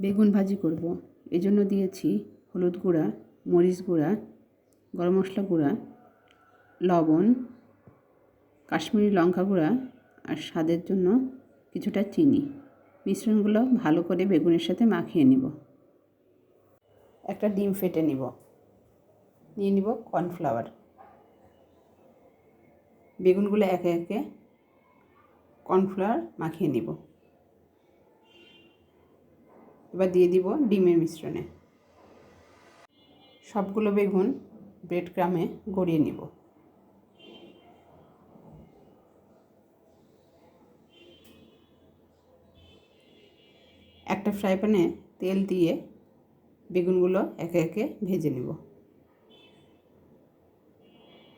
বেগুন ভাজি করব। এই জন্য দিয়েছি হলুদ গুঁড়া, মরিচ গুঁড়া, গরম মশলা গুঁড়া, লবণ, কাশ্মীরি লঙ্কা গুঁড়া আর স্বাদের জন্য কিছুটা চিনি। মিশ্রণগুলো ভালো করে বেগুনের সাথে মাখিয়ে নিব। একটা ডিম ফেটে নিব। নিয়ে নিব কর্নফ্লাওয়ার। বেগুনগুলো একে একে কর্নফ্লাওয়ার মাখিয়ে নিব। এবার দিয়ে দিব ডিমের মিশ্রণে। সবগুলো বেগুন ব্রেড ক্রামে গড়িয়ে নিব। একটা ফ্রাই প্যানে তেল দিয়ে বেগুনগুলো একে একে ভেজে নিব।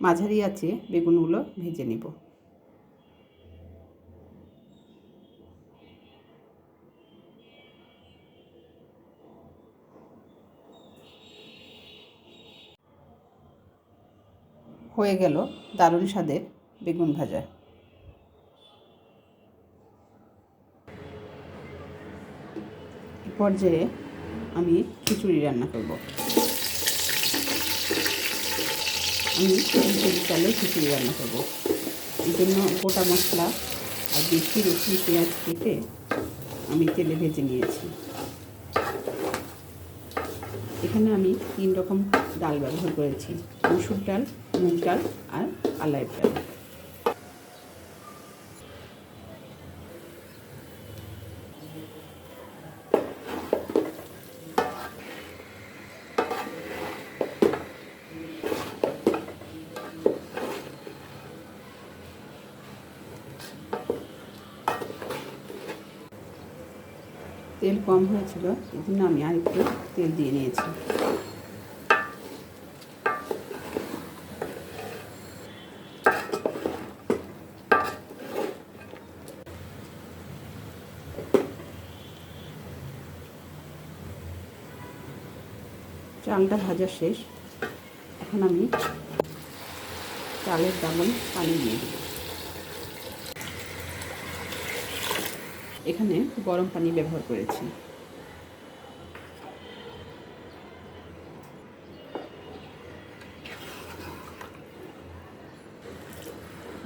মাঝারি আছে বেগুনগুলো ভেজে নিব। হয়ে গেল দারুণ স্বাদের বেগুন ভাজা। পর্যায়ে আমি খিচুড়ি রান্না করব। আমি খিচুড়ি চালে খিচুড়ি রান্না করব। এই জন্য গোটা মশলা আর বেশি রসুন পেঁয়াজ কেটে আমি তেলে ভেজে নিয়েছি। এখানে আমি তিন রকম ডাল ব্যবহার করেছি। মসুর ডাল, মুগ ডাল আর আলাই ডাল। তেল কম হয়েছিল এই জন্য আমি আরেকটু তেল দিয়ে নিয়েছি। চালটা ভাজা শেষ। এখন আমি চালের ডাবল পানি দিয়ে দেব। এখানে গরম পানি ব্যবহার করেছি।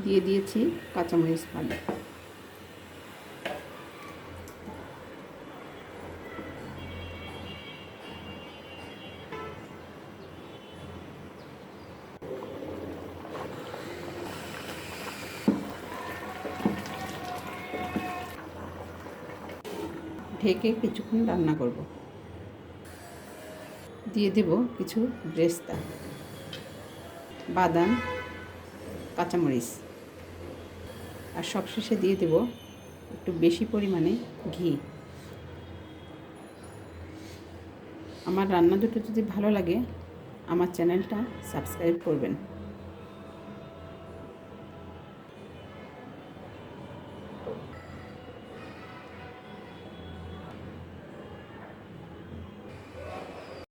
দিয়ে দিয়েছি কাঁচামরিচ পানি। ঢেকে কিছুক্ষণ রান্না করব। দিয়ে দেব কিছু ব্রেস্তা, বাদাম, কাঁচামরিচ আর সবশেষে দিয়ে দেব একটু বেশি পরিমাণে ঘি। আমার রান্না দুটো যদি ভালো লাগে, আমার চ্যানেলটা সাবস্ক্রাইব করবেন।